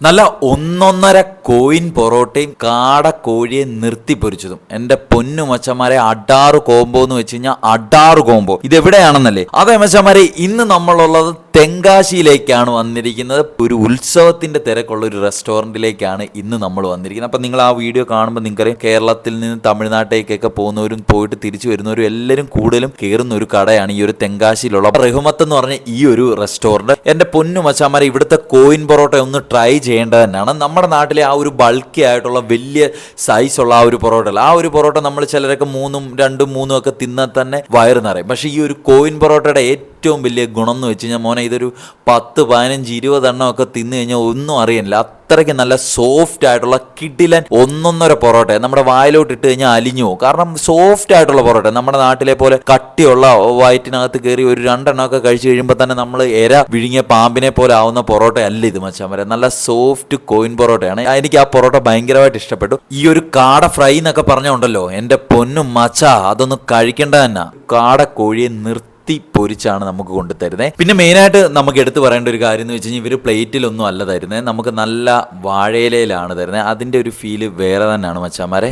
നല്ല ഒന്നൊന്നര കോയിൻ പൊറോട്ടയും കാട കോഴിയെ നിർത്തി പൊരിച്ചതും. എന്റെ പൊന്നു മച്ചന്മാരെ അഡാറ് കോംബോ എന്ന് വെച്ച് കഴിഞ്ഞാൽ അഡാറ് കോംബോ. ഇത് എവിടെയാണെന്നല്ലേ അതെ മച്ചന്മാരെ ഇന്ന് നമ്മളുള്ളത് തെങ്കാശിയിലേക്കാണ് വന്നിരിക്കുന്നത്. ഒരു ഉത്സവത്തിന്റെ തിരക്കുള്ള ഒരു റെസ്റ്റോറന്റിലേക്കാണ് ഇന്ന് നമ്മൾ വന്നിരിക്കുന്നത്. അപ്പൊ നിങ്ങൾ ആ വീഡിയോ കാണുമ്പോൾ നിങ്ങൾക്കറിയാം കേരളത്തിൽ നിന്ന് തമിഴ്നാട്ടിലേക്കൊക്കെ പോകുന്നവരും പോയിട്ട് തിരിച്ചു വരുന്നവരും എല്ലാവരും കൂടുതലും കയറുന്ന ഒരു കടയാണ് ഈ ഒരു തെങ്കാശിയിലുള്ള. റഹ്മത്ത് എന്ന് പറഞ്ഞ ഈ ഒരു റെസ്റ്റോറന്റ് എന്റെ പൊന്നു മച്ചാമാരെ ഇവിടുത്തെ കോയിൻ പൊറോട്ട ഒന്ന് ട്രൈ ചെയ്യേണ്ടത് തന്നെയാണ്. നമ്മുടെ നാട്ടിലെ ആ ഒരു ബൾക്കി ആയിട്ടുള്ള വലിയ സൈസുള്ള ആ ഒരു പൊറോട്ട അല്ല. ആ ഒരു പൊറോട്ട നമ്മൾ ചിലരൊക്കെ മൂന്നും രണ്ടും മൂന്നും ഒക്കെ തിന്നാൽ തന്നെ വയറ് നിറയും. പക്ഷേ ഈ ഒരു കോയിൻ പൊറോട്ടയുടെ ഏറ്റവും വലിയ ഗുണം എന്ന് വെച്ച് കഴിഞ്ഞാൽ മോനെ ഇതൊരു പത്ത് പതിനഞ്ച് ഇരുപതെണ്ണം ഒക്കെ തിന്നു കഴിഞ്ഞാൽ ഒന്നും അറിയാനില്ല അത്രയ്ക്ക് നല്ല സോഫ്റ്റ് ആയിട്ടുള്ള കിഡിലൻ ഒന്നൊന്നര പൊറോട്ട നമ്മുടെ വായിലോട്ട് ഇട്ട് കഴിഞ്ഞാൽ അലിഞ്ഞു കാരണം സോഫ്റ്റ് ആയിട്ടുള്ള പൊറോട്ട നമ്മുടെ നാട്ടിലെ പോലെ കട്ടിയുള്ള വയറ്റിനകത്ത് കയറി ഒരു രണ്ടെണ്ണം ഒക്കെ കഴിച്ചു കഴിയുമ്പോൾ തന്നെ നമ്മൾ എര വിഴുങ്ങിയ പാമ്പിനെ പോലെ ആവുന്ന പൊറോട്ട അല്ല ഇത് മച്ചാൻ വരെ. നല്ല സോഫ്റ്റ് കോയിൻ പൊറോട്ടയാണ്. എനിക്ക് ആ പൊറോട്ട ഭയങ്കരമായിട്ട് ഇഷ്ടപ്പെട്ടു. ഈ ഒരു കാട ഫ്രൈ എന്നൊക്കെ പറഞ്ഞുണ്ടല്ലോ. എന്റെ പൊന്നും മച്ച അതൊന്ന് കഴിക്കേണ്ട തന്നെ. കാട കോഴിയെ നിർത്തി കത്തി പൊരിച്ചാണ് നമുക്ക് കൊണ്ടു തരുന്നത് പിന്നെ മെയിനായിട്ട് നമുക്ക് എടുത്തു പറയേണ്ട ഒരു കാര്യം എന്ന് വെച്ച് കഴിഞ്ഞാൽ ഇവർ പ്ലേറ്റിലൊന്നും അല്ല തരുന്നത് നമുക്ക് നല്ല വാഴയിലയിലാണ് തരുന്നത് അതിന്റെ ഒരു ഫീൽ വേറെ തന്നെയാണ് മച്ചാമാരെ.